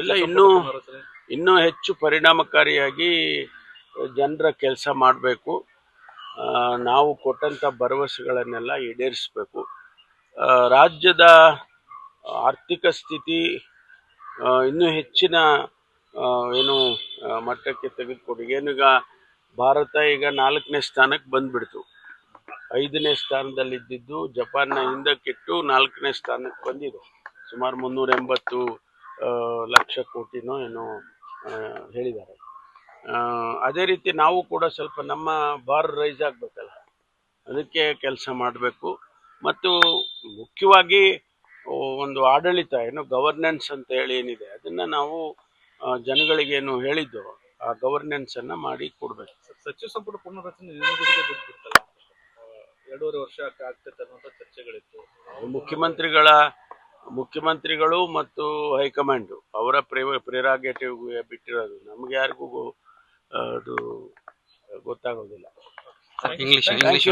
ಇಲ್ಲ ಇನ್ನೂ ಇನ್ನೂ ಹೆಚ್ಚು ಪರಿಣಾಮಕಾರಿಯಾಗಿ ಜನರ ಕೆಲಸ ಮಾಡಬೇಕು. ನಾವು ಕೊಟ್ಟಂಥ ಭರವಸೆಗಳನ್ನೆಲ್ಲ ಈಡೇರಿಸಬೇಕು. ರಾಜ್ಯದ ಆರ್ಥಿಕ ಸ್ಥಿತಿ ಇನ್ನೂ ಹೆಚ್ಚಿನ ಏನು ಮಟ್ಟಕ್ಕೆ ತೆಗೆದುಕೊಡಿ ಏನೀಗ ಭಾರತ ಈಗ ನಾಲ್ಕನೇ ಸ್ಥಾನಕ್ಕೆ ಬಂದ್ಬಿಡ್ತು. ಐದನೇ ಸ್ಥಾನದಲ್ಲಿದ್ದಿದ್ದು ಜಪಾನ್ನ ಹಿಂದಕ್ಕಿಟ್ಟು ನಾಲ್ಕನೇ ಸ್ಥಾನಕ್ಕೆ ಬಂದಿದೆ. ಸುಮಾರು ಮುನ್ನೂರ ಎಂಬತ್ತು ಲಕ್ಷ ಕೋಟಿನೋ ಏನೋ ಹೇಳಿದ್ದಾರೆ. ಅದೇ ರೀತಿ ನಾವು ಕೂಡ ಸ್ವಲ್ಪ ನಮ್ಮ ಬಾರ್ ರೈಸ್ ಆಗಬೇಕಲ್ಲ. ಅದಕ್ಕೆ ಕೆಲಸ ಮಾಡಬೇಕು. ಮತ್ತು ಮುಖ್ಯವಾಗಿ ಒಂದು ಆಡಳಿತ ಏನು ಗವರ್ನೆನ್ಸ್ ಅಂತ ಹೇಳಿ ಏನಿದೆ ಅದನ್ನು ನಾವು ಜನಗಳಿಗೆ ಜನಗಳಿಗೇನು ಹೇಳಿದ್ದು ಆ ಗವರ್ನೆನ್ಸನ್ನು ಮಾಡಿ ಕೊಡಬೇಕು. ಸಚಿವ ಸಂಪುಟ ಪುನರ್ರಚನೆ ಎರಡೂವರೆ ವರ್ಷ ಆಗ್ತೈತೆ ಅನ್ನುವಂಥ ಚರ್ಚೆಗಳಿತ್ತು. ಮುಖ್ಯಮಂತ್ರಿಗಳ ಮುಖ್ಯಮಂತ್ರಿಗಳು ಮತ್ತು ಹೈಕಮಾಂಡು ಅವರ ಪ್ರೇ ಪ್ರೇರಾಗೇಟಿವ್ ಬಿಟ್ಟಿರೋದು. ನಮ್ಗೆ ಯಾರಿಗೂ ಅದು ಗೊತ್ತಾಗೋದಿಲ್ಲ. English English